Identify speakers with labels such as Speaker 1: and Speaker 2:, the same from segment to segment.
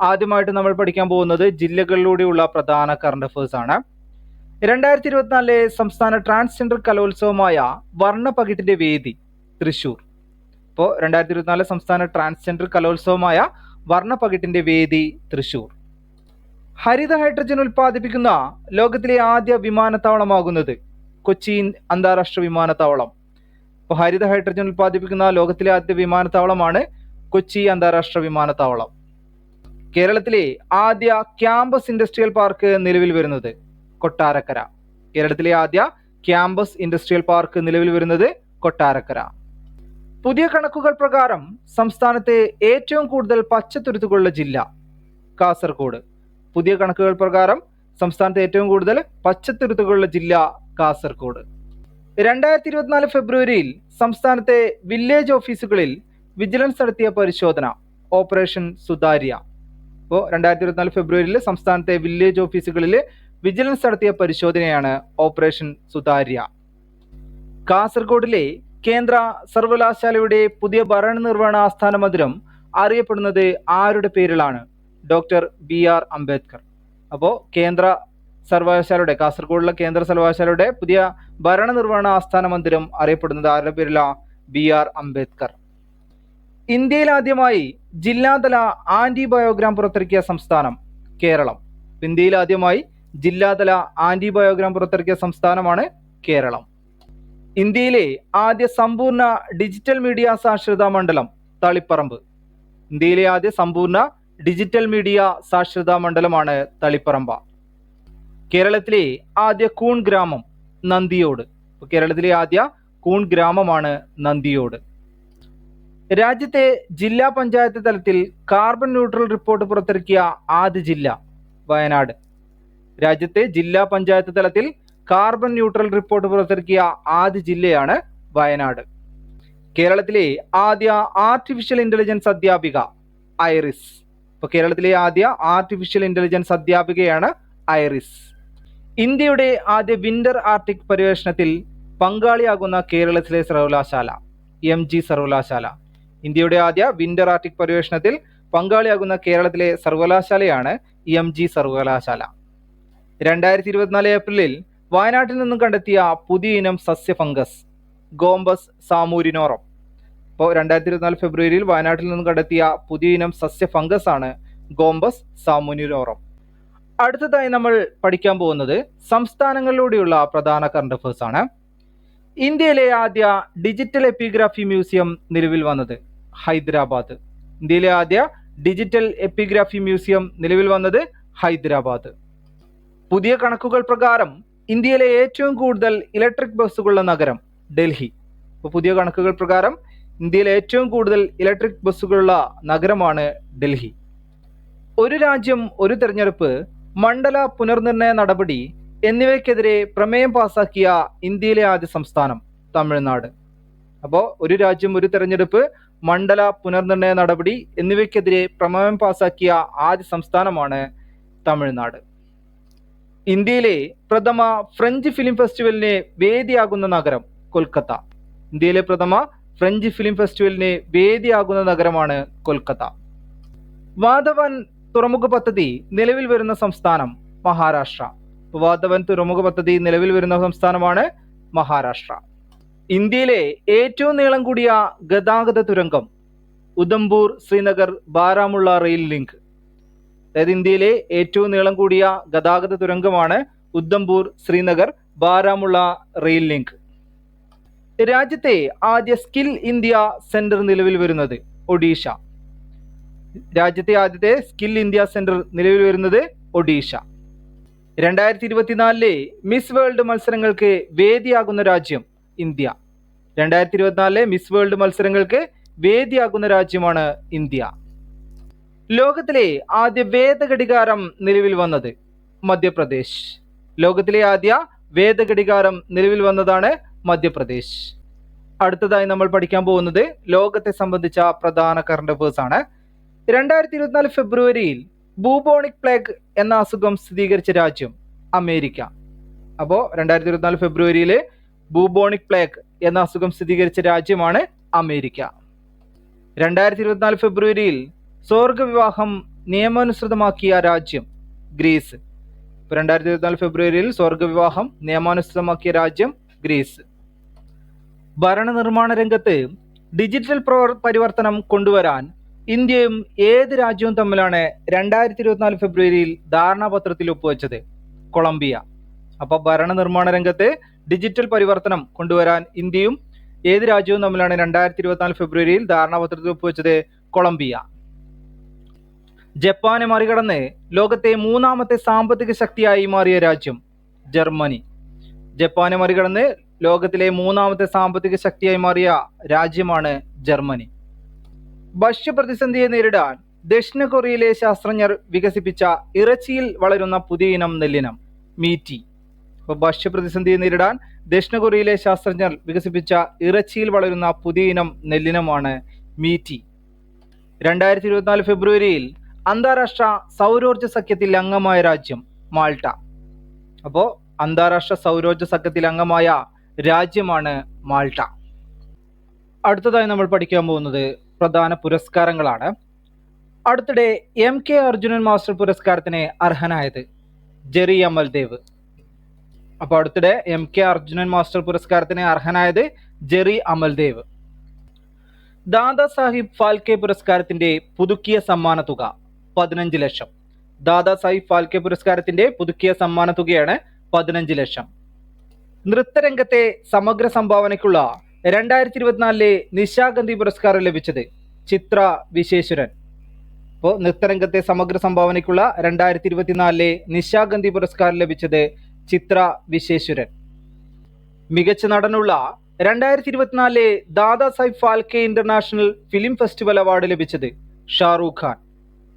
Speaker 1: ആദ്യമായിട്ട് നമ്മൾ പഠിക്കാൻ പോകുന്നത് ജില്ലകളിലൂടെയുള്ള പ്രധാന കറണ്ട് അഫേഴ്സ് ആണ്. രണ്ടായിരത്തി ഇരുപത്തിനാലിലെ സംസ്ഥാന ട്രാൻസ്ജെൻഡർ കലോത്സവമായ വർണപകിട്ടിന്റെ വേദി തൃശൂർ. ഇപ്പോൾ രണ്ടായിരത്തി ഇരുപത്തിനാലിലെ സംസ്ഥാന ട്രാൻസ്ജെൻഡർ കലോത്സവമായ വർണപകിട്ടിന്റെ വേദി തൃശൂർ. ഹരിത ഹൈഡ്രജൻ ഉൽപ്പാദിപ്പിക്കുന്ന ലോകത്തിലെ ആദ്യ വിമാനത്താവളമാകുന്നത് കൊച്ചി അന്താരാഷ്ട്ര വിമാനത്താവളം. ഇപ്പോൾ ഹരിത ഹൈഡ്രജൻ ഉൽപ്പാദിപ്പിക്കുന്ന ലോകത്തിലെ ആദ്യ വിമാനത്താവളമാണ് കൊച്ചി അന്താരാഷ്ട്ര വിമാനത്താവളം. കേരളത്തിലെ ആദ്യ ക്യാമ്പസ് ഇൻഡസ്ട്രിയൽ പാർക്ക് നിലവിൽ വരുന്നത് കൊട്ടാരക്കര. കേരളത്തിലെ ആദ്യ ക്യാമ്പസ് ഇൻഡസ്ട്രിയൽ പാർക്ക് നിലവിൽ വരുന്നത് കൊട്ടാരക്കര. പുതിയ കണക്കുകൾ പ്രകാരം സംസ്ഥാനത്തെ ഏറ്റവും കൂടുതൽ പച്ചത്തുരുത്തുകളുള്ള ജില്ല കാസർഗോഡ്. പുതിയ കണക്കുകൾ പ്രകാരം സംസ്ഥാനത്തെ ഏറ്റവും കൂടുതൽ പച്ചത്തുരുത്തുകളുള്ള ജില്ല കാസർഗോഡ്. രണ്ടായിരത്തി ഇരുപത്തിനാല് ഫെബ്രുവരിയിൽ സംസ്ഥാനത്തെ വില്ലേജ് ഓഫീസുകളിൽ വിജിലൻസ് നടത്തിയ പരിശോധന ഓപ്പറേഷൻ സുതാര്യ. ഇപ്പോൾ രണ്ടായിരത്തി ഇരുപത്തിനാല് ഫെബ്രുവരിയിൽ സംസ്ഥാനത്തെ വില്ലേജ് ഓഫീസുകളിൽ വിജിലൻസ് നടത്തിയ പരിശോധനയാണ് ഓപ്പറേഷൻ സുതാര്യ. കാസർഗോഡിലെ കേന്ദ്ര സർവകലാശാലയുടെ പുതിയ ഭരണനിർവഹണ ആസ്ഥാന മന്ദിരം അറിയപ്പെടുന്നത് ആരുടെ പേരിലാണ്? Doctor B R Ambedkar. അപ്പോൾ കേന്ദ്ര സർവകലാശാലയുടെ കാസർഗോഡിലെ കേന്ദ്ര സർവകലാശാലയുടെ പുതിയ ഭരണനിർവഹണ ആസ്ഥാന മന്ദിരം അറിയപ്പെടുന്നത് ആരുടെ പേരിലാണ് ബി ആർ അംബേദ്കർ. ഇന്ത്യയിൽ ആദ്യമായി ജില്ലാതല ആന്റിബയോഗ്രാം പുറത്തിറക്കിയ സംസ്ഥാനം കേരളം. ഇന്ത്യയിൽ ആദ്യമായി ജില്ലാതല ആന്റിബയോഗ്രാം പുറത്തിറക്കിയ സംസ്ഥാനമാണ് കേരളം. ഇന്ത്യയിലെ ആദ്യ സമ്പൂർണ ഡിജിറ്റൽ മീഡിയ സാക്ഷരതാ മണ്ഡലം തളിപ്പറമ്പ്. ഇന്ത്യയിലെ ആദ്യ സമ്പൂർണ ഡിജിറ്റൽ മീഡിയ സാക്ഷരതാ മണ്ഡലമാണ് തളിപ്പറമ്പ. കേരളത്തിലെ ആദ്യ കൂൺ ഗ്രാമം നന്ദിയോട്. കേരളത്തിലെ ആദ്യ കൂൺ ഗ്രാമമാണ് നന്ദിയോട്. രാജ്യത്തെ ജില്ലാ പഞ്ചായത്ത് തലത്തിൽ കാർബൺ ന്യൂട്രൽ റിപ്പോർട്ട് പുറത്തിറക്കിയ ആദ്യ ജില്ല വയനാട്. രാജ്യത്തെ ജില്ലാ പഞ്ചായത്ത് തലത്തിൽ കാർബൺ ന്യൂട്രൽ റിപ്പോർട്ട് പുറത്തിറക്കിയ ആദ്യ ജില്ലയാണ് വയനാട്. കേരളത്തിലെ ആദ്യ ആർട്ടിഫിഷ്യൽ ഇന്റലിജൻസ് അധ്യാപിക ഐറിസ്. ഇപ്പൊ കേരളത്തിലെ ആദ്യ ആർട്ടിഫിഷ്യൽ ഇന്റലിജൻസ് അധ്യാപികയാണ് ഐറിസ്. ഇന്ത്യയുടെ ആദ്യ വിന്റർ ആർട്ടിക് പര്യവേഷണത്തിൽ പങ്കാളിയാകുന്ന കേരളത്തിലെ സർവകലാശാല എം ജി സർവകലാശാല. ഇന്ത്യയുടെ ആദ്യ വിന്റർ ആർട്ടിക് പര്യവേഷണത്തിൽ പങ്കാളിയാകുന്ന കേരളത്തിലെ സർവകലാശാലയാണ് എം ജി സർവകലാശാല. രണ്ടായിരത്തി ഇരുപത്തിനാല് ഏപ്രിലിൽ വയനാട്ടിൽ നിന്നും കണ്ടെത്തിയ പുതിയ ഇനം സസ്യ ഫംഗസ് ഗോംബസ് സാമൂരിനോറം. ഇപ്പോൾ രണ്ടായിരത്തി ഇരുപത്തിനാല് ഫെബ്രുവരിയിൽ വയനാട്ടിൽ നിന്നും കണ്ടെത്തിയ പുതിയ ഇനം സസ്യ ഫംഗസ് ആണ് ഗോംബസ് സാമൂനിനോറം അടുത്തതായി നമ്മൾ പഠിക്കാൻ പോകുന്നത് സംസ്ഥാനങ്ങളിലൂടെയുള്ള പ്രധാന കറണ്ട് അഫേഴ്സ് ആണ്. ഇന്ത്യയിലെ ആദ്യ ഡിജിറ്റൽ എപ്പിഗ്രാഫി മ്യൂസിയം നിലവിൽ വന്നത് ഹൈദരാബാദ്. ഇന്ത്യയിലെ ആദ്യ ഡിജിറ്റൽ എപ്പിഗ്രാഫി മ്യൂസിയം നിലവിൽ വന്നത് ഹൈദരാബാദ്. പുതിയ കണക്കുകൾ പ്രകാരം ഇന്ത്യയിലെ ഏറ്റവും കൂടുതൽ ഇലക്ട്രിക് ബസ്സുകളുള്ള നഗരം ഡൽഹി. ഇപ്പോൾ പുതിയ കണക്കുകൾ പ്രകാരം ഇന്ത്യയിലെ ഏറ്റവും കൂടുതൽ ഇലക്ട്രിക് ബസ്സുകളുള്ള നഗരമാണ് ഡൽഹി. ഒരു രാജ്യം ഒരു തെരഞ്ഞെടുപ്പ് മണ്ഡല പുനർനിർണയ നടപടി എന്നിവയ്ക്കെതിരെ പ്രമേയം പാസാക്കിയ ഇന്ത്യയിലെ ആദ്യ സംസ്ഥാനം തമിഴ്നാട്. അപ്പോൾ ഒരു രാജ്യം ഒരു തെരഞ്ഞെടുപ്പ് മണ്ഡല പുനർനിർണയ നടപടി എന്നിവയ്ക്കെതിരെ പ്രമേയം പാസാക്കിയ ആദ്യ സംസ്ഥാനമാണ് തമിഴ്നാട്. ഇന്ത്യയിലെ പ്രഥമ ഫ്രഞ്ച് ഫിലിം ഫെസ്റ്റിവലിന് വേദിയാകുന്ന നഗരം കൊൽക്കത്ത. ഇന്ത്യയിലെ പ്രഥമ ഫ്രഞ്ച് ഫിലിം ഫെസ്റ്റിവലിന് വേദിയാകുന്ന നഗരമാണ് കൊൽക്കത്ത. വാധവൻ തുറമുഖ പദ്ധതി നിലവിൽ വരുന്ന സംസ്ഥാനം മഹാരാഷ്ട്ര. വാധവൻ തുറമുഖ പദ്ധതി നിലവിൽ വരുന്ന സംസ്ഥാനമാണ് മഹാരാഷ്ട്ര. ഇന്ത്യയിലെ ഏറ്റവും നീളം കൂടിയ ഗതാഗത തുരങ്കം ഉദംപൂർ ശ്രീനഗർ ബാരാമുള്ള റെയിൽ ലിങ്ക് അതായത് ഇന്ത്യയിലെ ഏറ്റവും നീളം കൂടിയ ഗതാഗത തുരങ്കമാണ് ഉദ്ധംപൂർ ശ്രീനഗർ ബാരാമുള്ള റെയിൽ ലിങ്ക് രാജ്യത്തെ ആദ്യ സ്കിൽ ഇന്ത്യ സെന്റർ നിലവിൽ വരുന്നത് ഒഡീഷ. രാജ്യത്തെ ആദ്യത്തെ സ്കിൽ ഇന്ത്യ സെന്റർ നിലവിൽ വരുന്നത് ഒഡീഷ. രണ്ടായിരത്തി ഇരുപത്തിനാലിലെ മിസ് വേൾഡ് മത്സരങ്ങൾക്ക് വേദിയാകുന്ന രാജ്യം ഇന്ത്യ. രണ്ടായിരത്തി ഇരുപത്തിനാലിലെ മിസ് വേൾഡ് മത്സരങ്ങൾക്ക് വേദിയാകുന്ന രാജ്യമാണ് ഇന്ത്യ. ലോകത്തിലെ ആദ്യ വേദഘടികാരം നിലവിൽ വന്നത് മധ്യപ്രദേശ്. ലോകത്തിലെ ആദ്യ വേദഘടികാരം നിലവിൽ വന്നതാണ് മധ്യപ്രദേശ്. അടുത്തതായി നമ്മൾ പഠിക്കാൻ പോകുന്നത് ലോകത്തെ സംബന്ധിച്ച പ്രധാന കറണ്ട് അഫേഴ്സ് ആണ്. രണ്ടായിരത്തി ഇരുപത്തിനാല് ഫെബ്രുവരിയിൽ ബൂബോണിക് പ്ലേഗ് എന്ന അസുഖം സ്ഥിരീകരിച്ച രാജ്യം അമേരിക്ക. അപ്പോൾ രണ്ടായിരത്തി ഇരുപത്തിനാല് ഫെബ്രുവരിയിൽ ബൂബോണിക് പ്ലേഗ് എന്ന അസുഖം സ്ഥിരീകരിച്ച രാജ്യമാണ് അമേരിക്ക. രണ്ടായിരത്തി ഇരുപത്തിനാല് ഫെബ്രുവരിയിൽ സ്വർഗ വിവാഹം നിയമാനുസൃതമാക്കിയ രാജ്യം ഗ്രീസ്. രണ്ടായിരത്തി ഇരുപത്തിനാല് ഫെബ്രുവരിയിൽ സ്വർഗവിവാഹം നിയമാനുസൃതമാക്കിയ രാജ്യം ഗ്രീസ്. ഭരണനിർമ്മാണ രംഗത്ത് ഡിജിറ്റൽ പ്രവർ പരിവർത്തനം കൊണ്ടുവരാൻ ഇന്ത്യയും ഏത് രാജ്യവും തമ്മിലാണ് രണ്ടായിരത്തി ഇരുപത്തിനാല് ഫെബ്രുവരിയിൽ ധാരണാപത്രത്തിൽ ഒപ്പുവെച്ചത് കൊളംബിയ. അപ്പൊ ഭരണനിർമ്മാണ രംഗത്ത് ഡിജിറ്റൽ പരിവർത്തനം കൊണ്ടുവരാൻ ഇന്ത്യയും ഏത് രാജ്യവും തമ്മിലാണ് രണ്ടായിരത്തി ഇരുപത്തിനാല് ഫെബ്രുവരിയിൽ ധാരണാപത്രത്തിൽ ഒപ്പുവെച്ചത് കൊളംബിയ. ജപ്പാനെ മറികടന്ന് ലോകത്തെ മൂന്നാമത്തെ സാമ്പത്തിക ശക്തിയായി മാറിയ രാജ്യം ജർമ്മനി. ജപ്പാനെ മറികടന്ന് ലോകത്തിലെ മൂന്നാമത്തെ സാമ്പത്തിക ശക്തിയായി മാറിയ രാജ്യമാണ് ജർമ്മനി. ഭക്ഷ്യപ്രതിസന്ധിയെ നേരിടാൻ ദക്ഷിണ കൊറിയയിലെ ശാസ്ത്രജ്ഞർ വികസിപ്പിച്ച ഇറച്ചിയിൽ വളരുന്ന പുതിയ ഇനം നെല്ലിനം മീറ്റി. ഭക്ഷ്യപ്രതിസന്ധിയെ നേരിടാൻ ദക്ഷിണ കൊറിയയിലെ ശാസ്ത്രജ്ഞർ വികസിപ്പിച്ച ഇറച്ചിയിൽ വളരുന്ന പുതിയ ഇനം നെല്ലിനമാണ് മീറ്റി. രണ്ടായിരത്തി ഇരുപത്തിനാല് ഫെബ്രുവരിയിൽ അന്താരാഷ്ട്ര സൗരോർജ സഖ്യത്തിൽ അംഗമായ രാജ്യം മാൾട്ട. അപ്പോൾ അന്താരാഷ്ട്ര സൗരോർജ സഖ്യത്തിൽ അംഗമായ രാജ്യമാണ് മാൾട്ട. അടുത്തതായി നമ്മൾ പഠിക്കാൻ പോകുന്നത് പ്രധാന പുരസ്കാരങ്ങളാണ്. അടുത്തിടെ എം കെ അർജുനൻ മാസ്റ്റർ പുരസ്കാരത്തിന് അർഹനായത് ജെറി അമൽദേവ്. അപ്പോൾ അടുത്തിടെ എം കെ അർജുനൻ മാസ്റ്റർ പുരസ്കാരത്തിന് അർഹനായത് ജെറി അമൽദേവ്. ദാദാ സാഹിബ് ഫാൽക്കെ പുരസ്കാരത്തിന്റെ പുതുക്കിയ സമ്മാന തുക പതിനഞ്ച് ലക്ഷം. ദാദാ സാഹിബ് ഫാൽക്കെ പുരസ്കാരത്തിന്റെ പുതുക്കിയ സമ്മാന തുകയാണ് പതിനഞ്ച് ലക്ഷം. നൃത്തരംഗത്തെ സമഗ്ര സംഭാവനയ്ക്കുള്ള രണ്ടായിരത്തി ഇരുപത്തിനാലിലെ നിശാഗന്ധി പുരസ്കാരം ലഭിച്ചത് ചിത്ര വിശേശ്വരൻ അപ്പോൾ നൃത്തരംഗത്തെ സമഗ്ര സംഭാവനയ്ക്കുള്ള രണ്ടായിരത്തി ഇരുപത്തിനാലിലെ നിശാഗന്ധി പുരസ്കാരം ലഭിച്ചത് ചിത്ര വിശേശ്വരൻ മികച്ച നടനുള്ള രണ്ടായിരത്തി ഇരുപത്തിനാലിലെ Dada Saheb Phalke international film festival award ലഭിച്ചത് ഷാറൂഖ് ഖാൻ.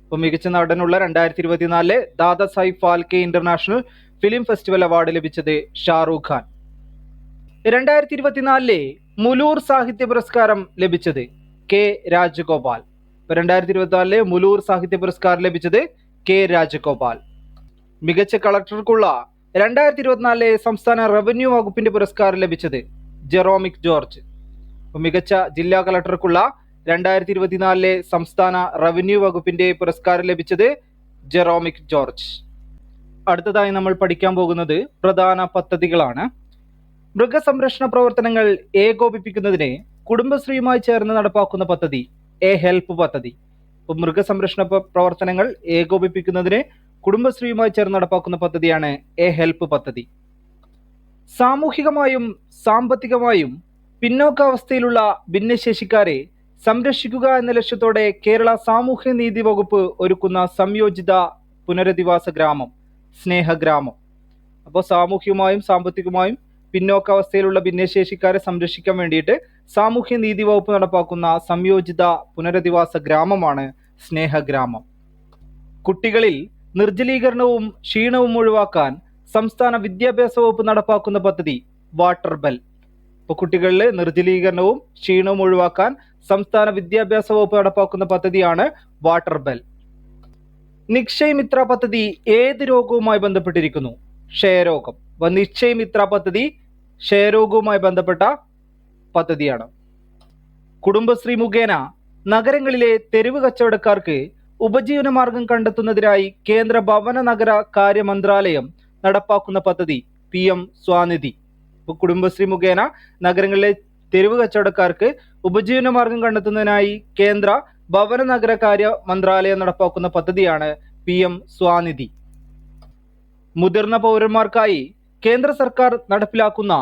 Speaker 1: അപ്പോൾ മികച്ച നടനുള്ള രണ്ടായിരത്തി ഇരുപത്തിനാലിലെ Dada Saheb Phalke international film festival award ലഭിച്ചത് ഷാറൂഖ് ഖാൻ. രണ്ടായിരത്തി ഇരുപത്തിനാലിലെ മുലൂർ സാഹിത്യ പുരസ്കാരം ലഭിച്ചത് കെ രാജഗോപാൽ. ഇപ്പോൾ രണ്ടായിരത്തി ഇരുപത്തിനാലിലെ മുലൂർ സാഹിത്യ പുരസ്കാരം ലഭിച്ചത് കെ രാജഗോപാൽ. മികച്ച കളക്ടർക്കുള്ള രണ്ടായിരത്തി ഇരുപത്തിനാലിലെ സംസ്ഥാന റവന്യൂ വകുപ്പിന്റെ പുരസ്കാരം ലഭിച്ചത് ജെറോമിക് ജോർജ്. മികച്ച ജില്ലാ കളക്ടർക്കുള്ള രണ്ടായിരത്തി ഇരുപത്തിനാലിലെ സംസ്ഥാന റവന്യൂ വകുപ്പിന്റെ പുരസ്കാരം ലഭിച്ചത് ജെറോമിക് ജോർജ്. അടുത്തതായി നമ്മൾ പഠിക്കാൻ പോകുന്നത് പ്രധാന പദ്ധതികളാണ്. മൃഗസംരക്ഷണ പ്രവർത്തനങ്ങൾ ഏകോപിപ്പിക്കുന്നതിന് കുടുംബശ്രീയുമായി ചേർന്ന് നടപ്പാക്കുന്ന പദ്ധതി എ ഹെൽപ്പ് പദ്ധതി. മൃഗസംരക്ഷണ പ്ര- പ്രവർത്തനങ്ങൾ ഏകോപിപ്പിക്കുന്നതിന് കുടുംബശ്രീയുമായി ചേർന്ന് നടപ്പാക്കുന്ന പദ്ധതിയാണ് എ ഹെൽപ്പ് പദ്ധതി. സാമൂഹികമായും സാമ്പത്തികമായും പിന്നോക്കാവസ്ഥയിലുള്ള ഭിന്നശേഷിക്കാരെ സംരക്ഷിക്കുക എന്ന ലക്ഷ്യത്തോടെ കേരള സാമൂഹ്യ നീതി വകുപ്പ് ഒരുക്കുന്ന സംയോജിത പുനരധിവാസ ഗ്രാമം സ്നേഹഗ്രാമം. അപ്പോൾ സാമൂഹികമായും സാമ്പത്തികമായും പിന്നോക്കാവസ്ഥയിലുള്ള ഭിന്നശേഷിക്കാരെ സംരക്ഷിക്കാൻ വേണ്ടിയിട്ട് സാമൂഹ്യ നീതി വകുപ്പ് നടപ്പാക്കുന്ന സംയോജിത പുനരധിവാസ ഗ്രാമമാണ് സ്നേഹഗ്രാമം. കുട്ടികളിൽ നിർജലീകരണവും ക്ഷീണവും ഒഴിവാക്കാൻ സംസ്ഥാന വിദ്യാഭ്യാസ വകുപ്പ് നടപ്പാക്കുന്ന പദ്ധതി വാട്ടർ ബെൽ. ഇപ്പോൾ കുട്ടികളിലെ നിർജലീകരണവും ക്ഷീണവും ഒഴിവാക്കാൻ സംസ്ഥാന വിദ്യാഭ്യാസ വകുപ്പ് നടപ്പാക്കുന്ന പദ്ധതിയാണ് വാട്ടർ ബെൽ. നിക്ഷയ് മിത്ര പദ്ധതി ഏത് രോഗവുമായി ബന്ധപ്പെട്ടിരിക്കുന്നു? ക്ഷയരോഗം. അപ്പോൾ നിക്ഷയ് മിത്ര പദ്ധതി ക്ഷയരോഗവുമായി ബന്ധപ്പെട്ട പദ്ധതിയാണ്. കുടുംബശ്രീ മുഖേന നഗരങ്ങളിലെ തെരുവ് കച്ചവടക്കാർക്ക് ഉപജീവന മാർഗം കണ്ടെത്തുന്നതിനായി കേന്ദ്ര ഭവന നഗര കാര്യ മന്ത്രാലയം നടപ്പാക്കുന്ന പദ്ധതി പി എം സ്വാനിധി. കുടുംബശ്രീ മുഖേന നഗരങ്ങളിലെ തെരുവ് കച്ചവടക്കാർക്ക് ഉപജീവന മാർഗം കണ്ടെത്തുന്നതിനായി കേന്ദ്ര ഭവന നഗര കാര്യ മന്ത്രാലയം നടപ്പാക്കുന്ന പദ്ധതിയാണ് പി എം സ്വാനിധി. മുതിർന്ന പൗരന്മാർക്കായി കേന്ദ്ര സർക്കാർ നടപ്പിലാക്കുന്ന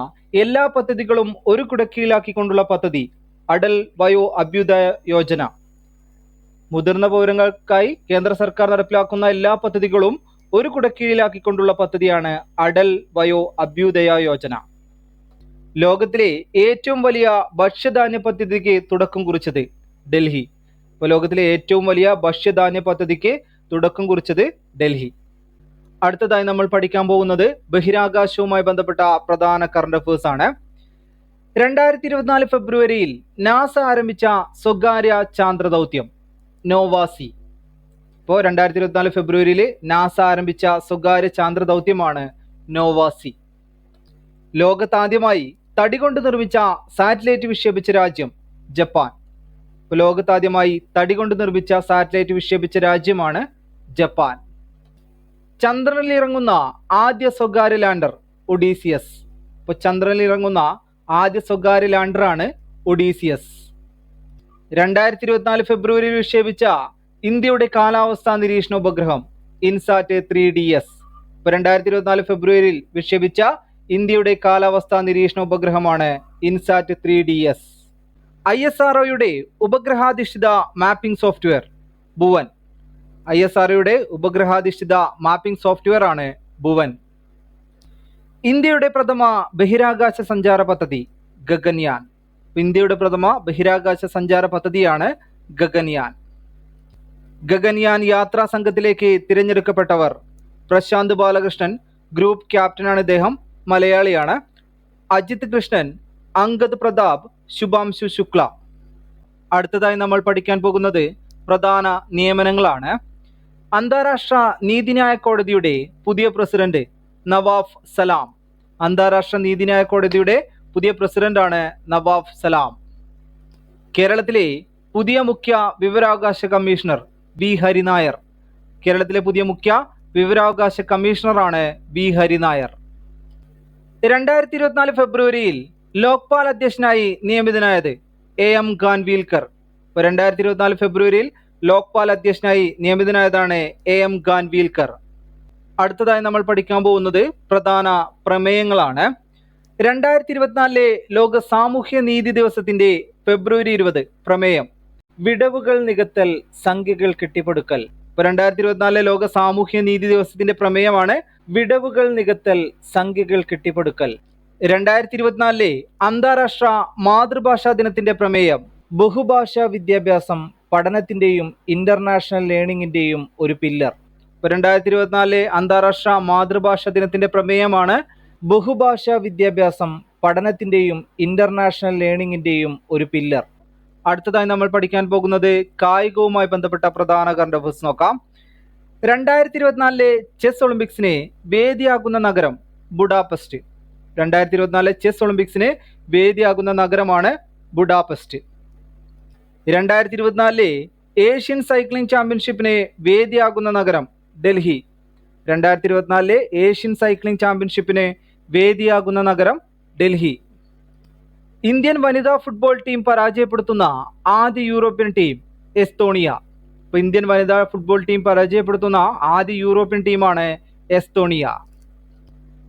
Speaker 1: എല്ലാ പദ്ധതികളും ഒരു കുടക്കീഴിലാക്കിക്കൊണ്ടുള്ള പദ്ധതി അടൽ വയോ അഭ്യുദയ യോജന. മുതിർന്ന പൗരങ്ങൾക്കായി കേന്ദ്ര സർക്കാർ നടപ്പിലാക്കുന്ന എല്ലാ പദ്ധതികളും ഒരു കുടക്കീഴിലാക്കിക്കൊണ്ടുള്ള പദ്ധതിയാണ് അടൽ വയോ അഭ്യുദയ യോജന. ലോകത്തിലെ ഏറ്റവും വലിയ ഭക്ഷ്യധാന്യ പദ്ധതിക്ക് തുടക്കം കുറിച്ചത് ഡൽഹി. ഇപ്പോൾ ലോകത്തിലെ ഏറ്റവും വലിയ ഭക്ഷ്യധാന്യ പദ്ധതിക്ക് തുടക്കം കുറിച്ചത് ഡൽഹി. അടുത്തതായി നമ്മൾ പഠിക്കാൻ പോകുന്നത് ബഹിരാകാശവുമായി ബന്ധപ്പെട്ട പ്രധാന കറണ്ട് അഫേഴ്സ് ആണ്. രണ്ടായിരത്തി ഇരുപത്തിനാല് ഫെബ്രുവരിയിൽ നാസ ആരംഭിച്ച സ്വകാര്യ ചാന്ദ്ര ദൗത്യം. നോവാസി. ഇപ്പോൾ രണ്ടായിരത്തി ഇരുപത്തിനാല് ഫെബ്രുവരിയിൽ നാസ ആരംഭിച്ച സ്വകാര്യ ചാന്ദ്ര ദൗത്യമാണ് നോവാസി. ലോകത്താദ്യമായി തടി കൊണ്ട് നിർമ്മിച്ച സാറ്റലൈറ്റ് വിക്ഷേപിച്ച രാജ്യം ജപ്പാൻ. ഇപ്പോൾ ലോകത്താദ്യമായി തടി കൊണ്ട് നിർമ്മിച്ച സാറ്റലൈറ്റ് വിക്ഷേപിച്ച രാജ്യമാണ് ജപ്പാൻ. ചന്ദ്രനിൽ ഇറങ്ങുന്ന ആദ്യ സ്വകാര്യ ലാൻഡർ ഒഡീസിയസ്. ഇപ്പോൾ ചന്ദ്രനിൽ ഇറങ്ങുന്ന ആദ്യ സ്വകാര്യ ലാൻഡറാണ് ഒഡീസിയസ്. രണ്ടായിരത്തി ഇരുപത്തിനാല് ഫെബ്രുവരിയിൽ വിക്ഷേപിച്ച ഇന്ത്യയുടെ കാലാവസ്ഥാ നിരീക്ഷണ ഉപഗ്രഹം ഇൻസാറ്റ് ത്രീ ഡി എസ് ഇപ്പോൾ രണ്ടായിരത്തി ഇരുപത്തിനാല് ഫെബ്രുവരിയിൽ വിക്ഷേപിച്ച ഇന്ത്യയുടെ കാലാവസ്ഥാ നിരീക്ഷണ ഉപഗ്രഹമാണ് INSAT three D S I S R ഉപഗ്രഹാധിഷ്ഠിത mapping software Bhuvan. I S R ഒയുടെ ഉപഗ്രഹാധിഷ്ഠിത മാപ്പിംഗ് സോഫ്റ്റ്വെയർ ആണ് ഭുവൻ. ഇന്ത്യയുടെ പ്രഥമ ബഹിരാകാശ സഞ്ചാര പദ്ധതി ഗഗൻയാൻ. ഇന്ത്യയുടെ പ്രഥമ ബഹിരാകാശ സഞ്ചാര പദ്ധതിയാണ് ഗഗൻയാൻ. ഗഗൻയാൻ യാത്രാ സംഘത്തിലേക്ക് തിരഞ്ഞെടുക്കപ്പെട്ടവർ പ്രശാന്ത് ബാലകൃഷ്ണൻ ഗ്രൂപ്പ് ക്യാപ്റ്റനാണ് ഇദ്ദേഹം മലയാളിയാണ്. അജിത് കൃഷ്ണൻ അങ്കദ് പ്രതാപ് ശുഭാംശു ശുക്ല. അടുത്തതായി നമ്മൾ പഠിക്കാൻ പോകുന്നത് പ്രധാന നിയമനങ്ങളാണ്. അന്താരാഷ്ട്ര നീതിന്യായ കോടതിയുടെ പുതിയ പ്രസിഡന്റ് നവാഫ് സലാം. അന്താരാഷ്ട്ര നീതിന്യായ കോടതിയുടെ പുതിയ പ്രസിഡന്റാണ് നവാഫ് സലാം. കേരളത്തിലെ പുതിയ മുഖ്യ വിവരാവകാശ കമ്മീഷണർ വി ഹരിനായർ കേരളത്തിലെ പുതിയ മുഖ്യ വിവരാവകാശ കമ്മീഷണറാണ് വി ഹരിനായർ രണ്ടായിരത്തി ഇരുപത്തിനാല് ഫെബ്രുവരിയിൽ ലോക്പാൽ അധ്യക്ഷനായി നിയമിതനായത് എ എം ഖാൻവീൽക്കർ രണ്ടായിരത്തി ഇരുപത്തിനാല് ഫെബ്രുവരിയിൽ ലോക്പാൽ അധ്യക്ഷനായി നിയമിതനായതാണ് എ എം ഖാൻവീൽക്കർ അടുത്തതായി നമ്മൾ പഠിക്കാൻ പോകുന്നത് പ്രധാന പ്രമേയങ്ങളാണ്. രണ്ടായിരത്തി ഇരുപത്തിനാലിലെ ലോക സാമൂഹ്യ നീതി ദിവസത്തിന്റെ ഫെബ്രുവരി ഇരുപത് പ്രമേയം. വിടവുകൾ നികത്തൽ സംഖ്യകൾ കെട്ടിപ്പടുക്കൽ. രണ്ടായിരത്തി ഇരുപത്തിനാലിലെ ലോക സാമൂഹ്യ നീതി ദിവസത്തിന്റെ പ്രമേയമാണ് വിടവുകൾ നികത്തൽ സംഖ്യകൾ കെട്ടിപ്പടുക്കൽ. രണ്ടായിരത്തി ഇരുപത്തിനാലിലെ അന്താരാഷ്ട്ര മാതൃഭാഷാ ദിനത്തിന്റെ പ്രമേയം ബഹുഭാഷാ വിദ്യാഭ്യാസം പഠനത്തിന്റെയും ഇന്റർനാഷണൽ ലേണിംഗിന്റെയും ഒരു പില്ലർ. രണ്ടായിരത്തി ഇരുപത്തിനാലിലെ അന്താരാഷ്ട്ര മാതൃഭാഷാ ദിനത്തിന്റെ പ്രമേയമാണ് ബഹുഭാഷാ വിദ്യാഭ്യാസം പഠനത്തിന്റെയും ഇന്റർനാഷണൽ ലേണിംഗിന്റെയും ഒരു പില്ലർ അടുത്തതായി നമ്മൾ പഠിക്കാൻ പോകുന്നത് കായികവുമായി ബന്ധപ്പെട്ട പ്രധാന കറണ്ട് അഫേഴ്സ് നോക്കാം. രണ്ടായിരത്തി ഇരുപത്തിനാലിലെ ചെസ് ഒളിമ്പിക്സിനെ വേദിയാകുന്ന നഗരം ബുഡാപെസ്റ്റ് രണ്ടായിരത്തി ഇരുപത്തിനാലിലെ ചെസ് ഒളിമ്പിക്സിനെ വേദിയാകുന്ന നഗരമാണ് ബുഡാപെസ്റ്റ് രണ്ടായിരത്തി ഇരുപത്തിനാലിലെ ഏഷ്യൻ സൈക്ലിംഗ് ചാമ്പ്യൻഷിപ്പിനെ വേദിയാകുന്ന നഗരം ഡൽഹി. രണ്ടായിരത്തി ഇരുപത്തിനാലിലെ ഏഷ്യൻ സൈക്ലിംഗ് ചാമ്പ്യൻഷിപ്പിന് വേദിയാകുന്ന നഗരം ഡൽഹി. ഇന്ത്യൻ വനിതാ ഫുട്ബോൾ ടീം പരാജയപ്പെടുത്തുന്ന ആദ്യ യൂറോപ്യൻ ടീം എസ്തോണിയ. ഇപ്പൊ ഇന്ത്യൻ വനിതാ ഫുട്ബോൾ ടീം പരാജയപ്പെടുത്തുന്ന ആദ്യ യൂറോപ്യൻ ടീമാണ് എസ്തോണിയ.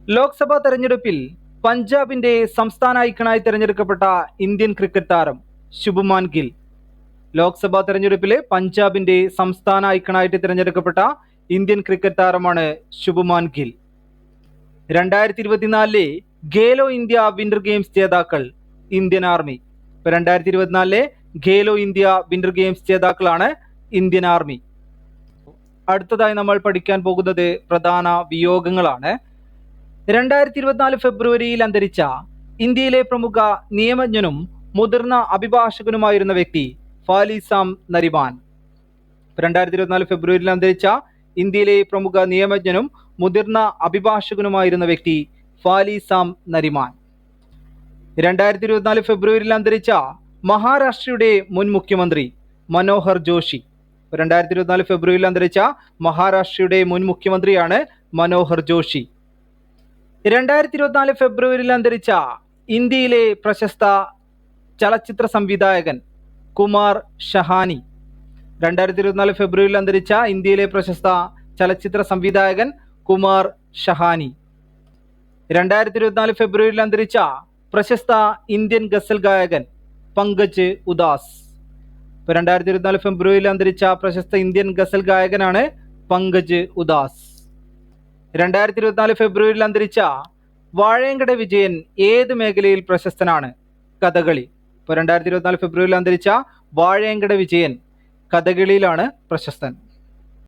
Speaker 1: ലോക്സഭാ തെരഞ്ഞെടുപ്പിൽ പഞ്ചാബിന്റെ സംസ്ഥാന ഐക്കണായി തെരഞ്ഞെടുക്കപ്പെട്ട ഇന്ത്യൻ ക്രിക്കറ്റ് താരം ശുഭ്മാൻ ഗിൽ. ലോക്സഭാ തെരഞ്ഞെടുപ്പിലെ പഞ്ചാബിന്റെ സംസ്ഥാന ഐക്കണായിട്ട് തിരഞ്ഞെടുക്കപ്പെട്ട ഇന്ത്യൻ ക്രിക്കറ്റ് താരമാണ് ശുഭ്മാൻ ഗിൽ. രണ്ടായിരത്തി ഇരുപത്തിനാലിലെ ഖേലോ ഇന്ത്യ വിന്റർ ഗെയിംസ് ജേതാക്കൾ ഇന്ത്യൻ ആർമി. ഇപ്പൊ രണ്ടായിരത്തി ഇരുപത്തിനാലിലെ ഖേലോ ഇന്ത്യ വിന്റർ ഗെയിംസ് ജേതാക്കളാണ് ഇന്ത്യൻ ആർമി. അടുത്തതായി നമ്മൾ പഠിക്കാൻ പോകുന്നത് പ്രധാന വിയോഗങ്ങളാണ്. രണ്ടായിരത്തി ഇരുപത്തിനാല് ഫെബ്രുവരിയിൽ അന്തരിച്ച ഇന്ത്യയിലെ പ്രമുഖ നിയമജ്ഞനും മുതിർന്ന അഭിഭാഷകനുമായിരുന്ന വ്യക്തി ഫാലിസാം നരിമാൻ. രണ്ടായിരത്തി ഇരുപത്തിനാല് ഫെബ്രുവരിയിൽ അന്തരിച്ച ഇന്ത്യയിലെ പ്രമുഖ നിയമജ്ഞനും മുതിർന്ന അഭിഭാഷകനുമായിരുന്ന വ്യക്തി ഫാലി സാം നരിമാൻ. രണ്ടായിരത്തി ഇരുപത്തിനാല് ഫെബ്രുവരിയിൽ അന്തരിച്ച മഹാരാഷ്ട്രയുടെ മുൻ മുഖ്യമന്ത്രി മനോഹർ ജോഷി. രണ്ടായിരത്തി ഇരുപത്തിനാല് ഫെബ്രുവരിയിൽ അന്തരിച്ച മഹാരാഷ്ട്രയുടെ മുൻ മുഖ്യമന്ത്രിയാണ് മനോഹർ ജോഷി. രണ്ടായിരത്തി ഇരുപത്തിനാല് ഫെബ്രുവരിയിൽ അന്തരിച്ച ഇന്ത്യയിലെ പ്രശസ്ത ചലച്ചിത്ര സംവിധായകൻ കുമാർ ഷഹാനി. രണ്ടായിരത്തി ഇരുപത്തിനാല് ഫെബ്രുവരിയിൽ അന്തരിച്ച ഇന്ത്യയിലെ പ്രശസ്ത ചലച്ചിത്ര സംവിധായകൻ കുമാർ ഷഹാനി. രണ്ടായിരത്തി ഇരുപത്തിനാല് ഫെബ്രുവരിയിൽ അന്തരിച്ച പ്രശസ്ത ഇന്ത്യൻ ഗസൽ ഗായകൻ പങ്കജ് ഉദാസ്. ഇപ്പൊ രണ്ടായിരത്തി ഇരുപത്തിനാല് ഫെബ്രുവരിയിൽ അന്തരിച്ച പ്രശസ്ത ഇന്ത്യൻ ഗസൽ ഗായകനാണ് പങ്കജ് ഉദാസ്. രണ്ടായിരത്തി ഇരുപത്തിനാല് ഫെബ്രുവരിയിൽ അന്തരിച്ച വാഴയങ്കട വിജയൻ ഏത് മേഖലയിൽ പ്രശസ്തനാണ്? കഥകളി. ഇപ്പൊ രണ്ടായിരത്തി ഇരുപത്തിനാല് ഫെബ്രുവരിയിൽ അന്തരിച്ച വാഴയങ്കട വിജയൻ കഥകളിയിലാണ് പ്രശസ്തൻ.